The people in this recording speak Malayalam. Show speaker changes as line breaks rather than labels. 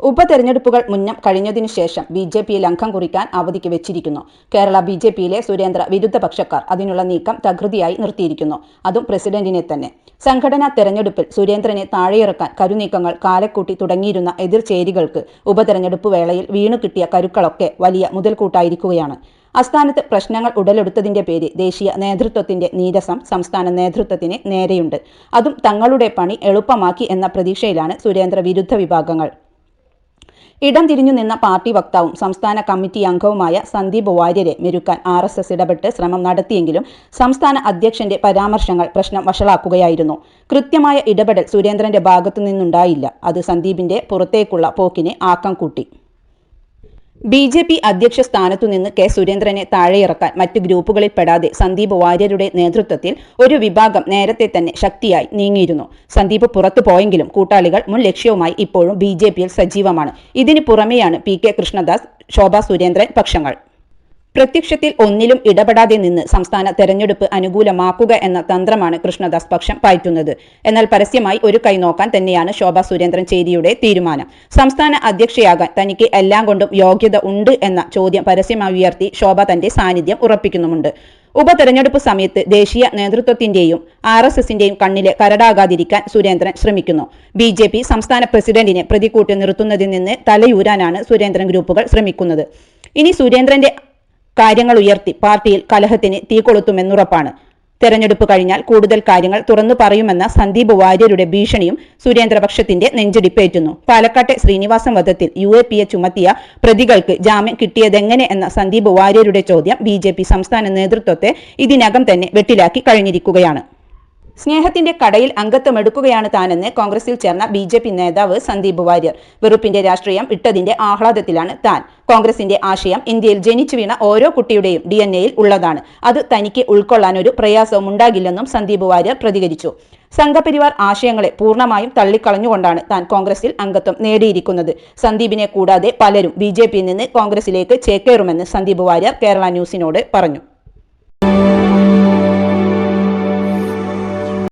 ഉപതെരഞ്ഞെടുപ്പുകൾ മുന്നം കഴിഞ്ഞതിനു ശേഷം ബി ജെ പിയിൽ അംഗം കുറിക്കാൻ അവധിക്ക് വെച്ചിരിക്കുന്നു. കേരള ബി ജെ പിയിലെ സുരേന്ദ്ര വിരുദ്ധ പക്ഷക്കാർ അതിനുള്ള നീക്കം തകൃതിയായി നിർത്തിയിരിക്കുന്നു. അതും പ്രസിഡന്റിനെ തന്നെ. സംഘടനാ തെരഞ്ഞെടുപ്പിൽ സുരേന്ദ്രനെ താഴെയിറക്കാൻ കരുനീക്കങ്ങൾ കാലക്കൂട്ടി തുടങ്ങിയിരുന്ന എതിർചേരികൾക്ക് ഉപതെരഞ്ഞെടുപ്പ് വേളയിൽ വീണു കിട്ടിയ കരുക്കളൊക്കെ വലിയ മുതൽക്കൂട്ടായിരിക്കുകയാണ്. അസ്ഥാനത്ത് പ്രശ്നങ്ങൾ ഉടലെടുത്തതിന്റെ പേര് ദേശീയ നേതൃത്വത്തിന്റെ നീരസം സംസ്ഥാന നേതൃത്വത്തിന് നേരെയുണ്ട്. അതും തങ്ങളുടെ പണി എളുപ്പമാക്കി എന്ന പ്രതീക്ഷയിലാണ് സുരേന്ദ്ര വിരുദ്ധ വിഭാഗങ്ങൾ. ഇടം തിരിഞ്ഞു നിന്ന പാർട്ടി വക്താവും സംസ്ഥാന കമ്മിറ്റി അംഗവുമായ സന്ദീപ് വാര്യരെ മെരുക്കാൻ ആർ എസ് എസ് ഇടപെട്ട് ശ്രമം നടത്തിയെങ്കിലും സംസ്ഥാന അധ്യക്ഷന്റെ പരാമർശങ്ങൾ പ്രശ്നം വഷളാക്കുകയായിരുന്നു. കൃത്യമായ ഇടപെടൽ സുരേന്ദ്രന്റെ ഭാഗത്തുനിന്നുണ്ടായില്ല അത് സന്ദീപിന്റെ പുറത്തേക്കുള്ള പോക്കിനെ ആക്കം കൂട്ടി. ബി ജെ പി അധ്യക്ഷ സ്ഥാനത്തുനിന്ന് കെ സുരേന്ദ്രനെ താഴെയിറക്കാൻ മറ്റു ഗ്രൂപ്പുകളിൽ പെടാതെ സന്ദീപ് വാര്യരുടെ നേതൃത്വത്തിൽ ഒരു വിഭാഗം നേരത്തെ തന്നെ ശക്തിയായി നീങ്ങിയിരുന്നു. സന്ദീപ് പുറത്തു പോയെങ്കിലും കൂട്ടാളികൾ മുൻ ലക്ഷ്യവുമായി ഇപ്പോഴും ബി സജീവമാണ്. ഇതിനു പുറമെയാണ് പി കെ കൃഷ്ണദാസ് ശോഭ സുരേന്ദ്രൻ പക്ഷങ്ങൾ. പ്രത്യക്ഷത്തിൽ ഒന്നിലും ഇടപെടാതെ നിന്ന് സംസ്ഥാന തെരഞ്ഞെടുപ്പ് അനുകൂലമാക്കുക എന്ന തന്ത്രമാണ് കൃഷ്ണദാസ് പക്ഷം പാറ്റുന്നത് എന്നാൽ പരസ്യമായി ഒരു കൈ നോക്കാൻ തന്നെയാണ് ശോഭ സുരേന്ദ്രൻ ചേരിയുടെ തീരുമാനം. സംസ്ഥാന അധ്യക്ഷയാകാൻ തനിക്ക് എല്ലാം കൊണ്ടും യോഗ്യത ഉണ്ട് എന്ന ചോദ്യം പരസ്യമായി ഉയർത്തി ശോഭ തന്റെ സാന്നിധ്യം ഉറപ്പിക്കുന്നുമുണ്ട്. ഉപതെരഞ്ഞെടുപ്പ് സമയത്ത് ദേശീയ നേതൃത്വത്തിന്റെയും ആർ എസ് എസിന്റെയും കണ്ണിലെ കരടാകാതിരിക്കാൻ സുരേന്ദ്രൻ ശ്രമിക്കുന്നു. ബി ജെ പി സംസ്ഥാന പ്രസിഡന്റിനെ പ്രതികൂട്ടി നിർത്തുന്നതിൽ നിന്ന് തലയൂരാനാണ് സുരേന്ദ്രൻ ഗ്രൂപ്പുകൾ ശ്രമിക്കുന്നത്. ഇനി സുരേന്ദ്രന്റെ കാര്യങ്ങൾ ഉയർത്തി പാർട്ടിയിൽ കലഹത്തിന് തീ കൊളുത്തുമെന്നുറപ്പാണ്. തെരഞ്ഞെടുപ്പ് കഴിഞ്ഞാൽ കൂടുതൽ കാര്യങ്ങൾ തുറന്നു പറയുമെന്ന സന്ദീപ് വാര്യരുടെ ഭീഷണിയും സുരേന്ദ്രപക്ഷത്തിന്റെ നെഞ്ചിടിപ്പേറ്റുന്നു. പാലക്കാട്ടെ ശ്രീനിവാസം വധത്തിൽ യു എ ചുമത്തിയ പ്രതികൾക്ക് ജാമ്യം കിട്ടിയതെങ്ങനെ എന്ന സന്ദീപ് വാര്യരുടെ ചോദ്യം ബി സംസ്ഥാന നേതൃത്വത്തെ ഇതിനകം തന്നെ വെട്ടിലാക്കി കഴിഞ്ഞിരിക്കുകയാണ്. സ്നേഹത്തിന്റെ കടയിൽ അംഗത്വമെടുക്കുകയാണ് താനെന്ന് കോൺഗ്രസിൽ ചേർന്ന ബി ജെ പി നേതാവ് സന്ദീപ് വാര്യർ. വെറുപ്പിന്റെ രാഷ്ട്രീയം ഇട്ടതിന്റെ ആഹ്ലാദത്തിലാണ് താൻ. കോൺഗ്രസിന്റെ ആശയം ഇന്ത്യയിൽ ജനിച്ചു വീണ ഓരോ കുട്ടിയുടെയും ഡി എൻ എയിൽ ഉള്ളതാണ്. അത് തനിക്ക് ഉൾക്കൊള്ളാൻ ഒരു പ്രയാസവും ഉണ്ടാകില്ലെന്നും സന്ദീപ് വാര്യർ പ്രതികരിച്ചു. സംഘപരിവാർ ആശയങ്ങളെ പൂർണമായും തള്ളിക്കളഞ്ഞുകൊണ്ടാണ് താൻ കോൺഗ്രസിൽ അംഗത്വം നേടിയിരിക്കുന്നത്. സന്ദീപിനെ കൂടാതെ പലരും ബി നിന്ന് കോൺഗ്രസിലേക്ക് ചേക്കേറുമെന്ന് സന്ദീപ് വാര്യർ കേരള ന്യൂസിനോട് പറഞ്ഞു.